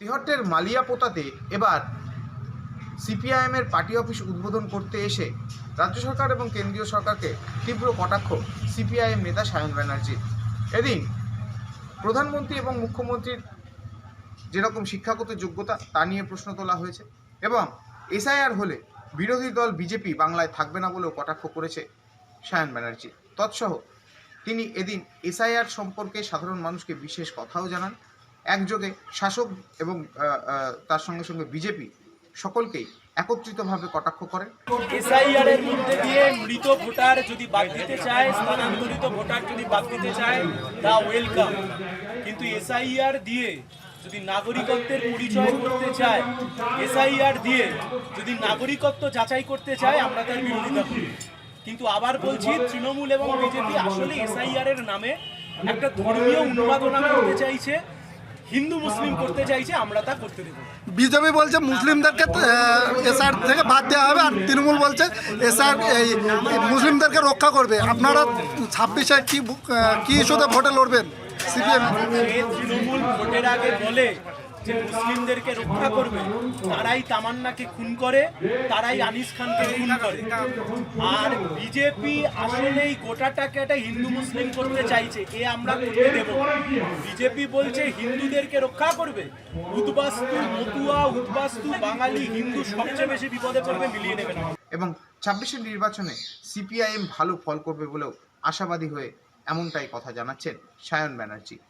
তিহট্টের মালিয়াপোতাতে এবার সিপিআইএমের party office উদ্বোধন করতে এসে রাজ্য সরকার এবং কেন্দ্রীয় সরকারকে তীব্র কটাক্ষ সিপিআইএম নেতা সায়ন ব্যানার্জির। এদিন প্রধানমন্ত্রী এবং মুখ্যমন্ত্রীর যেরকম শিক্ষাগত যোগ্যতা, তা নিয়ে প্রশ্ন তোলা হয়েছে এবং এসআইআর হলে বিরোধী দল বিজেপি বাংলায় থাকবে না বলেও কটাক্ষ করেছে সায়ন ব্যানার্জি। তৎসহ তিনি এদিন এসআইআর সম্পর্কে সাধারণ মানুষকে বিশেষ কথাও জানান। একযোগে শাসক এবং তার সঙ্গে সঙ্গে বিজেপি সকলকেই একত্রিতভাবে কটাক্ষ এর মধ্যে দিয়ে মৃত ভোটার যদি বাদ দিতে চায়, স্থানান্তরিত ভোটার যদি বাদ দিতে চায়, তা ওয়েলকাম। কিন্তু এসআইআর দিয়ে যদি নাগরিকত্বের পরিচয় করতে চায়, এসআইআর দিয়ে যদি নাগরিকত্ব যাচাই করতে চায়, আমরা তার বিরোধিতা করি। কিন্তু আবার বলছি, তৃণমূল এবং বিজেপি আসলে এসআইআর এর নামে একটা ধর্মীয় উন্মাদনা করতে চাইছে হিন্দু মুসলিম করতে চাইছে আমরা তা করতে দেবো। বিজেপি বলছে মুসলিমদেরকে এসআর থেকে বাদ দেওয়া হবে আর তৃণমূল বলছে এসআর এই মুসলিমদেরকে রক্ষা করবে। আপনারা ছাব্বিশে কি কি ইস্যুতে ভোটে লড়বেন? সিপিএম। তৃণমূল ভোটের আগে বলে মুসলিমদেরকে রক্ষা করবে, তারাই তামান্নাকে খুন করে, তারাই আনিস খানকে খুন করে। আর বিজেপি আসলেই গোটাটাকে একটা হিন্দু মুসলিম করতে চাইছে, এ আমরা করতে দেব। বিজেপি বলছে হিন্দুদেরকে রক্ষা করবে। উদ্বাস্তু মতুয়া, উদ্বাস্তু বাঙালি হিন্দু সবচেয়ে বেশি বিপদে পড়বে, মিলিয়ে নেবে না। এবং ছাব্বিশের নির্বাচনে সিপিআইএম ভালো ফল করবে বলেও আশাবাদী হয়ে এমনটাই কথা জানাচ্ছেন সায়ন ব্যানার্জি।